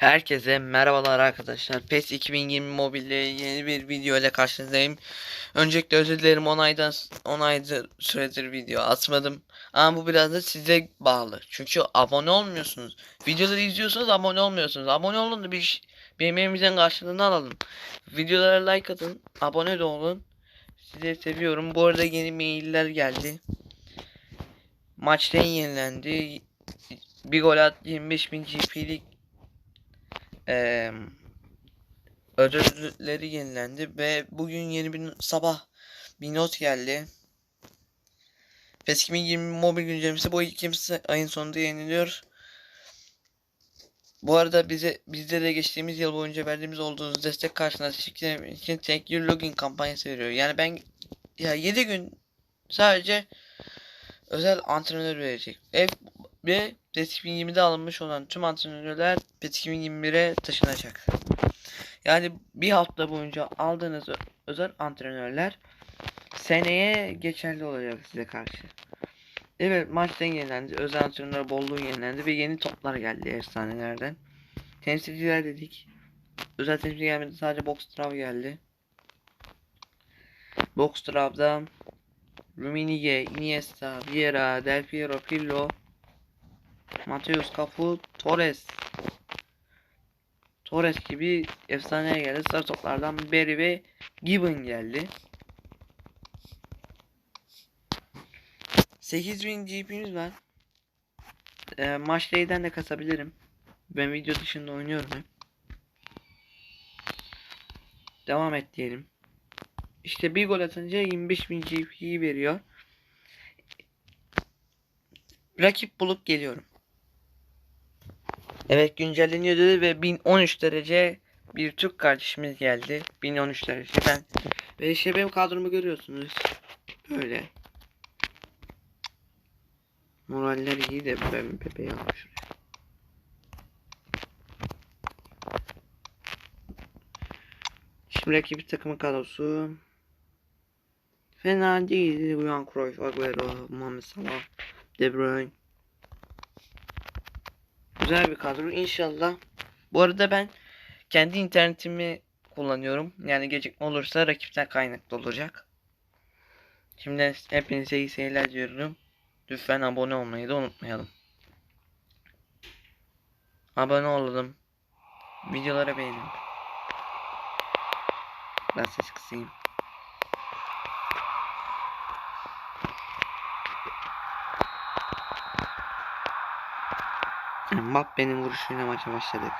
Herkese merhabalar arkadaşlar. PES 2020 mobilde yeni bir video ile karşınızdayım. Öncelikle özür dilerim 10 aydan 10 aydır süredir video atmadım. Ama bu biraz da size bağlı. Çünkü abone olmuyorsunuz. Videoları izliyorsunuz abone olmuyorsunuz. Abone olun da bir bir emeğimizin karşılığını alalım. Videolara like atın. Abone de olun. Sizi seviyorum. Bu arada yeni mailler geldi. Maçta yenilendi. Bir gol at 25.000 GP'lik Ödülleri yenilendi ve bugün yeni bir sabah bir not geldi. PES 2020 mobil güncellemesi bu ikinci ayın sonunda yeniliyor. Bu arada bize bizde de geçtiğimiz yıl boyunca verdiğimiz olduğunuz destek karşılığında teşekkür için tek yıl login kampanyası veriyor. Yani ben ya 7 gün sadece özel antrenör verecek. Ev ve PES 2020'de alınmış olan tüm antrenörler PES 2021'e taşınacak. Yani bir hafta boyunca aldığınız özel antrenörler seneye geçerli olacak size karşı. Evet maçtan yenilendi. Özel antrenör bolluğu yenilendi ve yeni toplar geldi efsanelerden. Temsilciler dedik. Özel temsilci gelmedi sadece Box Trav geldi. Box Trav'da Rummenigge, Iniesta, Vieira, Del Piero, Pirlo, Mateus Cafu, Torres. Torres gibi efsaneye geldi. Sarı toplardan Berry ve Gibbon geldi. 8000 GP'miz var. Ee, maç day'den de kasabilirim. Ben video dışında oynuyorum hep. Devam et diyelim. İşte bir gol atınca 25.000 GP'yi veriyor. Rakip bulup geliyorum. Evet güncelleniyordu ve 1013 derece bir Türk kardeşimiz geldi. 1013 derece ben. Ve işte benim kadromu görüyorsunuz. Böyle. Moraller iyi de ben Pepe yapmış. Şimdi rakip takımın kadrosu fena değil. Uyan Cruyff, Agüero, Muhammed Salah, De Bruyne. Güzel bir kadro inşallah. Bu arada ben kendi internetimi kullanıyorum. Yani gecikme olursa rakipten kaynaklı olacak. Şimdi hepinize iyi seyirler diyorum. Lütfen abone olmayı da unutmayalım. Abone olalım. Videolara beğenin. Ben ses kısayım. Mbappe'nin vuruşuyla maça başladık.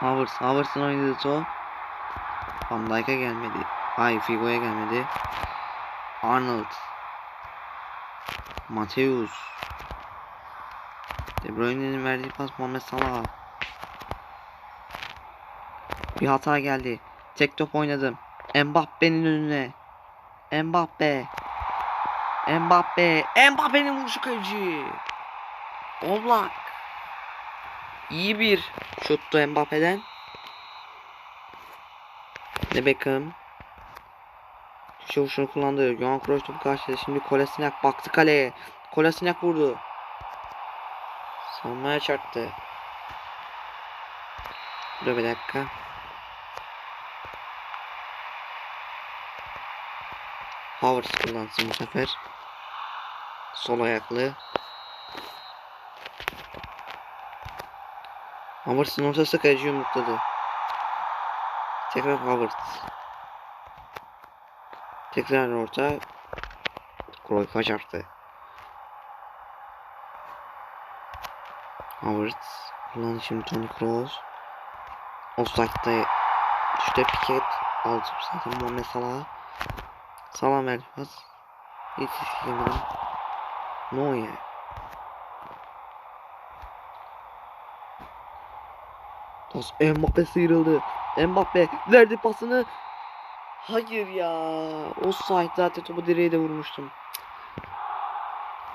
Havertz, Havertz'ın oynadığı top Van Dijk'a gelmedi. Hayır Figo'ya gelmedi. Arnold. Mateus. De Bruyne'nin verdiği pas Muhammed Salah. Bir hata geldi. Tek top oynadım. Mbappe'nin önüne. Mbappe. Mbappe. Mbappe'nin vuruşu kaleci. Oblak. İyi bir şuttu Mbappe'den. De Beckham. Köşe vuruşunu kullandı. Johan Cruyff topu karşıladı. Şimdi Kolasinac baktı kaleye. Kolasinac vurdu. Savunmaya çarptı. Dur bir dakika. Havertz kullansın bu sefer. Sol ayaklı. Havertz'ın ortası kaleci yumrukladı. Tekrar Havertz. Tekrar orta. Cruyff'a çarptı. Havertz. Kullandı şimdi Toni Kroos. Offside'da işte Piket. Aldı zaten Muhammed Salah. Salah verdi pas. Hiç istemedim. Neuer. Pas Mbappe sıyrıldı. Mbappe verdi pasını. Hayır ya. O site zaten topu direğe de vurmuştum.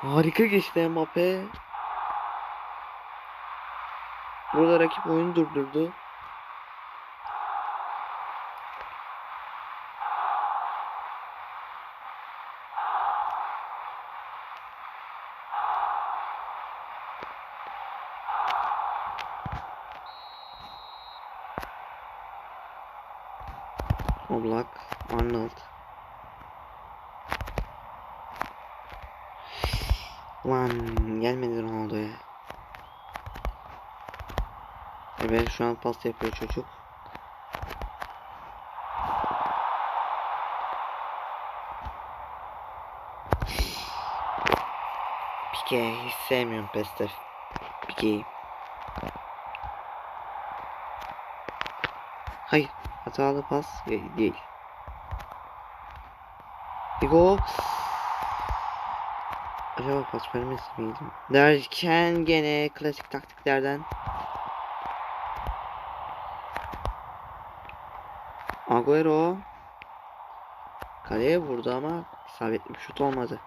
Harika geçti Mbappe. Burada rakip oyunu durdurdu. Oblak. Arnold. Lan gelmedi Ronaldo'ya. Evet şu an pas yapıyor çocuk. Pike hiç sevmiyorum Peste. Pike'yi. Hayır. Hatalı pas de- değil. Figo. Acaba pas vermesi miydim? Derken gene klasik taktiklerden. Agüero. Kaleye vurdu ama isabetli bir şut olmadı.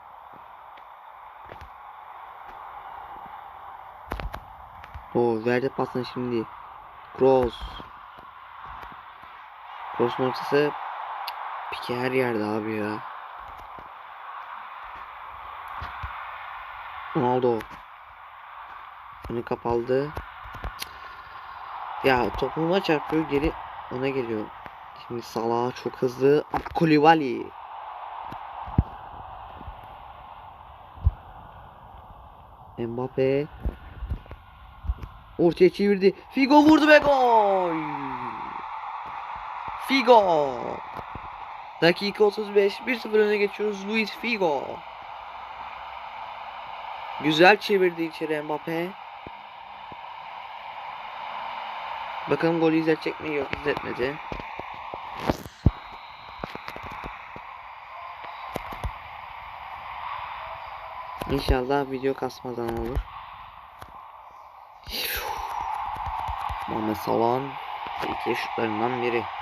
O verdi pasını şimdi. Kroos. Kroos'un ortası Pike her yerde abi ya. Ronaldo. Önü kapaldı. Ya topuma çarpıyor geri ona geliyor. Şimdi Salah çok hızlı. Ama Koulibaly. Mbappe. Ortaya çevirdi. Figo vurdu ve gol. Figo. Dakika 35. 1-0 öne geçiyoruz. Luis Figo. Güzel çevirdi içeri Mbappe. Bakalım golü izletecek mi? Yok izletmedi. İnşallah video kasmadan olur. Muhammed Salah'ın iki şutlarından biri.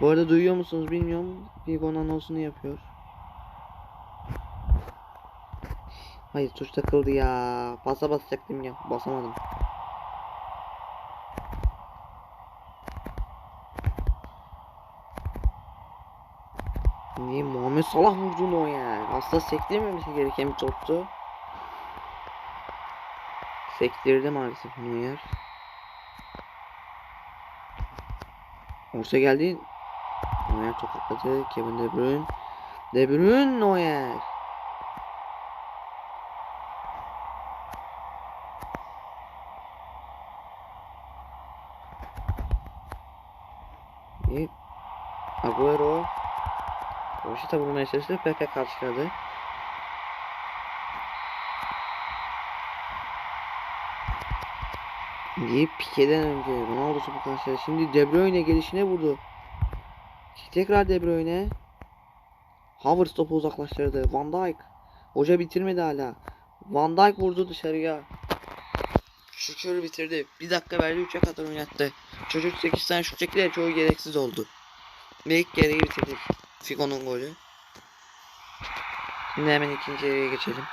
Bu arada duyuyor musunuz bilmiyorum. Vigo'nun anonsunu yapıyor. Hayır tuş takıldı ya. Basa basacaktım ya. Basamadım. Niye Muhammed Salah vurdu o ya? Aslında sektirmemesi gereken bir toptu. Sektirdi maalesef Neuer. Orta geldi. Neuer topukladı. Kevin De Bruyne. De Bruyne Neuer. İyi. Agüero. Roşita vurmaya çalıştı. Pepe karşıladı. İyi Pike'den önce Ronaldo topu karşıladı. Şimdi De Bruyne gelişine vurdu. Tekrar De Bruyne. Havertz topu uzaklaştırdı. Van Dijk. Hoca bitirmedi hala. Van Dijk vurdu dışarıya. Şükür bitirdi. Bir dakika verdi 3'e kadar oynattı. Çocuk 8 tane şut çekti de çoğu gereksiz oldu. Ve ilk yarıyı bitirdik. Figo'nun golü. Şimdi hemen ikinci yarıya geçelim.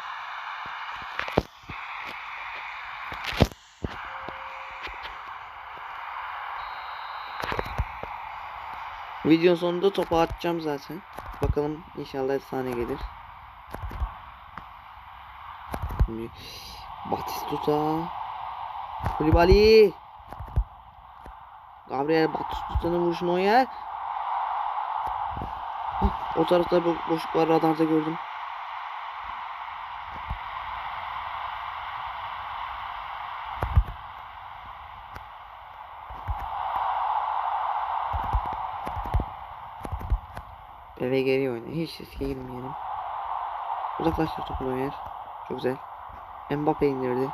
Videonun sonunda topu atacağım zaten. Bakalım inşallah efsane gelir. Batistuta Koulibaly Gabriel Batistuta'nın vuruşunu o O tarafta bo boşluk var radarda gördüm. Eve geri oyna. Hiç riske girmeyelim. Uzaklaştır topu Neuer. Çok güzel. Mbappe indirdi.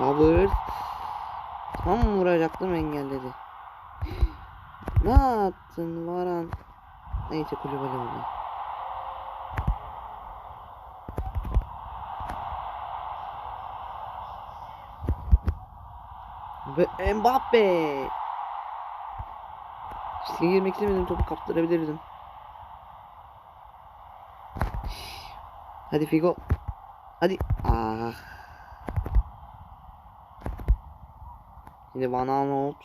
Havertz. Tam vuracaktım engelledi. Ne yaptın Varan? Neyse kulübeli oldu. Ve Mbappe. Riske girmek istemedim topu kaptırabilirdim. Hadi Figo. Hadi. Ah. Şimdi Van Arnold.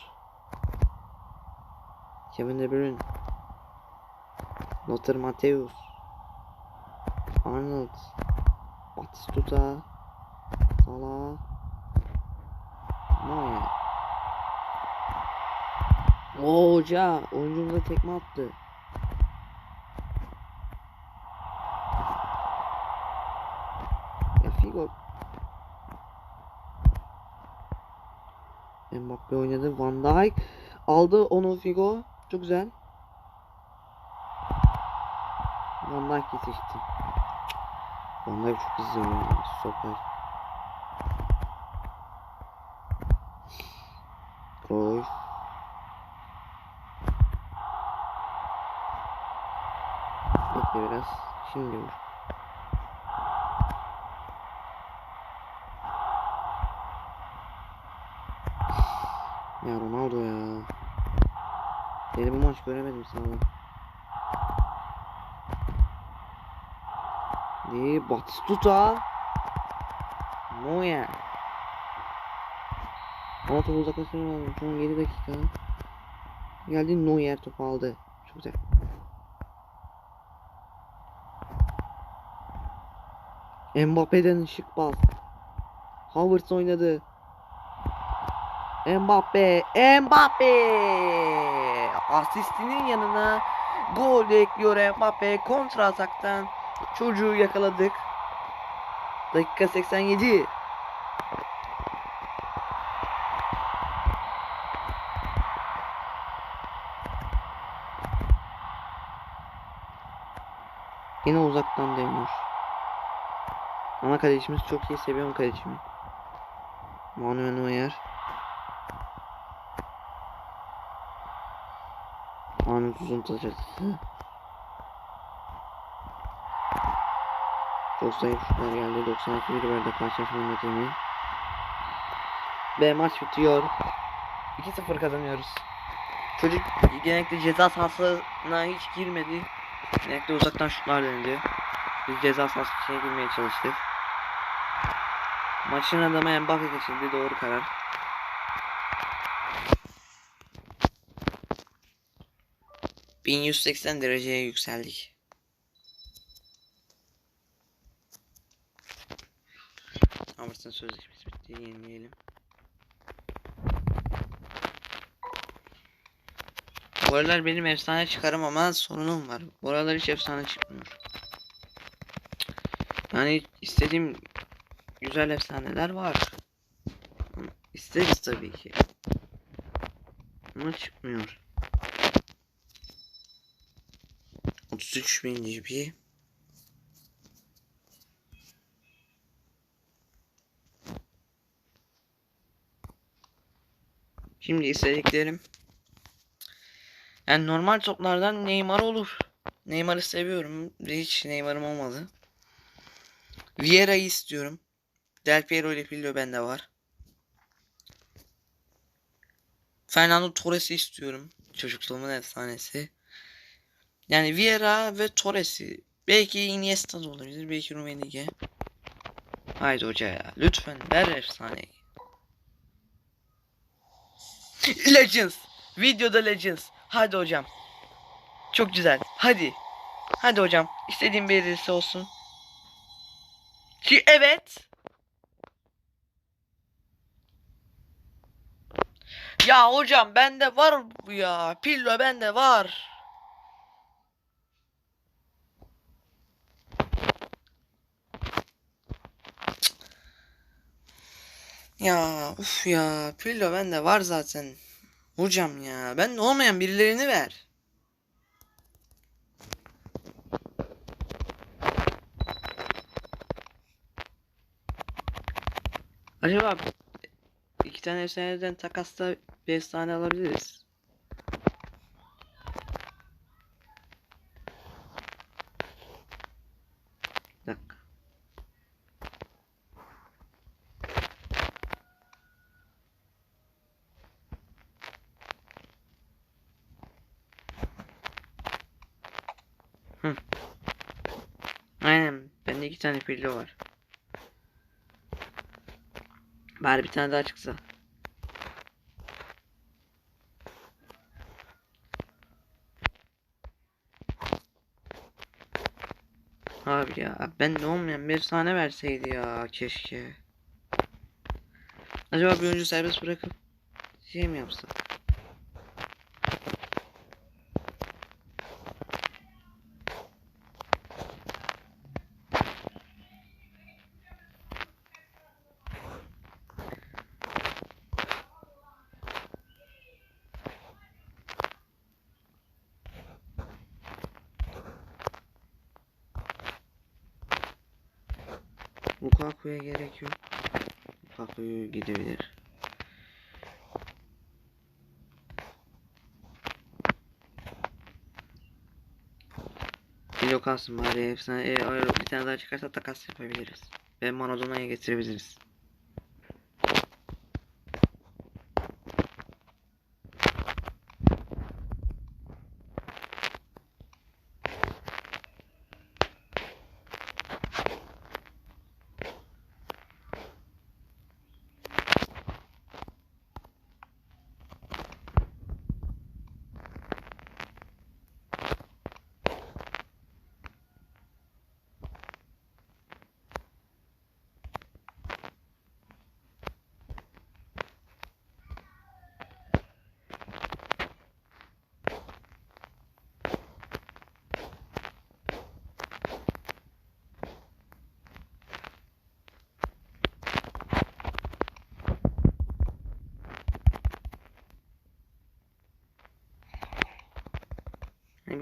Kevin De Bruyne. Lothar Matthäus. Arnold. Batistuta. Salah. Oo hoca oyuncumuza tekme attı. Ya Figo. Mbappe oynadı. Van Dijk aldı onu Figo. Çok güzel. Van Dijk yetişti. Van Dijk çok hızlı oynuyor. Stoper. Cruyff. Bekle biraz. Şimdi vur. Ya Ronaldo ya. Seni bu maç göremedim sana. Di Batistuta. Neuer. Ama topu uzaklaştırmam lazım. Son 7 dakika. Geldi Neuer topu aldı. Çok güzel. Mbappe'den ışık bas. Havertz oynadı. Mbappe, Mbappe! Asistinin yanına gol ekliyor Mbappe kontra ataktan. Çocuğu yakaladık. Dakika 87. Yine uzaktan deniyor. Ana kalecimiz çok iyi seviyorum kalecimi. Manuel Neuer. Arnold uzun taç atışı. Çok zayıf şutlar geldi. 96 bir verdi karşılaşmanın hakemi. Ve maç bitiyor. 2-0 kazanıyoruz. Çocuk genellikle ceza sahasına hiç girmedi. Genellikle uzaktan şutlar denedi. Biz ceza sahası içine girmeye çalıştık. Maçın adamı Mbappe geçildi. Doğru karar. ...1180 dereceye yükseldik. Robertson sözleşmesi bitti. Yenileyelim. Bu aralar benim efsane çıkarım ama sorunum var. Bu aralar hiç efsane çıkmıyor. Yani istediğim güzel efsaneler var. İsteriz tabii ki. Ama çıkmıyor. 33 bin GB. Şimdi istediklerim yani normal toplardan Neymar olur. Neymar'ı seviyorum. Hiç Neymar'ım olmadı. Vieira'yı istiyorum. Del Piero ile Pillo bende var. Fernando Torres'i istiyorum. Çocukluğumun efsanesi. Yani Vieira ve Torres'i. Belki Iniesta da olabilir. Belki Rummenigge. Haydi hoca ya. Lütfen ver efsaneyi. Legends. Videoda Legends. Hadi hocam. Çok güzel. Hadi. Hadi hocam. İstediğim birisi olsun. Ki evet. Ya hocam bende var bu ya. Pillo bende var. Ya uf ya. Pillo bende var zaten. Hocam ya. Bende olmayan birilerini ver. Acaba iki tane efsaneden takasta bir efsane alabiliriz. iki tane pilli var. Bari bir tane daha çıksa. Abi ya ben de olmayan bir sahne verseydi ya keşke. Acaba bir oyuncu serbest bırakıp şey mi yapsın? Lukaku'ya gerek yok. Lukaku gidebilir. Bir kalsın bari efsane e, bir tane daha çıkarsa takas yapabiliriz. Ve Maradona'ya getirebiliriz.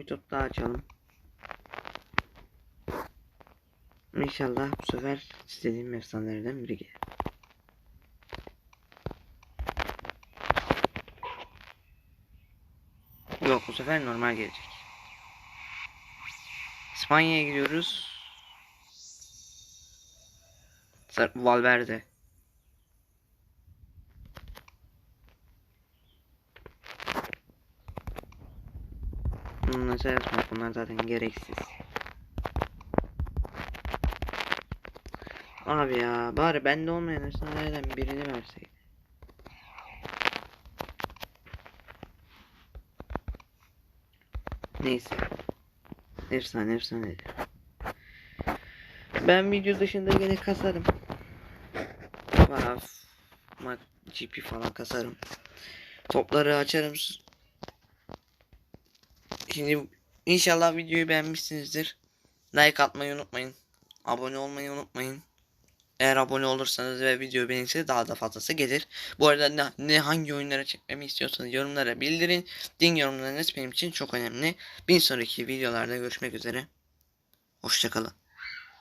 Bir top daha açalım. İnşallah bu sefer istediğim efsanelerden biri gelir. Yok bu sefer normal gelecek. İspanya'ya gidiyoruz. Valverde. Yapma, bunlar zaten gereksiz. Abi ya bari bende olmayan efsanelerden birini verseydi. Neyse. Efsane efsane. Ben video dışında gene kasarım. Varaf, mat, GP falan kasarım. Topları açarım. Şimdi inşallah videoyu beğenmişsinizdir. Like atmayı unutmayın. Abone olmayı unutmayın. Eğer abone olursanız ve video beğenirseniz daha da fazlası gelir. Bu arada ne, ne hangi oyunlara çekmemi istiyorsanız yorumlara bildirin. Din yorumlarınız benim için çok önemli. Bir sonraki videolarda görüşmek üzere. Hoşçakalın.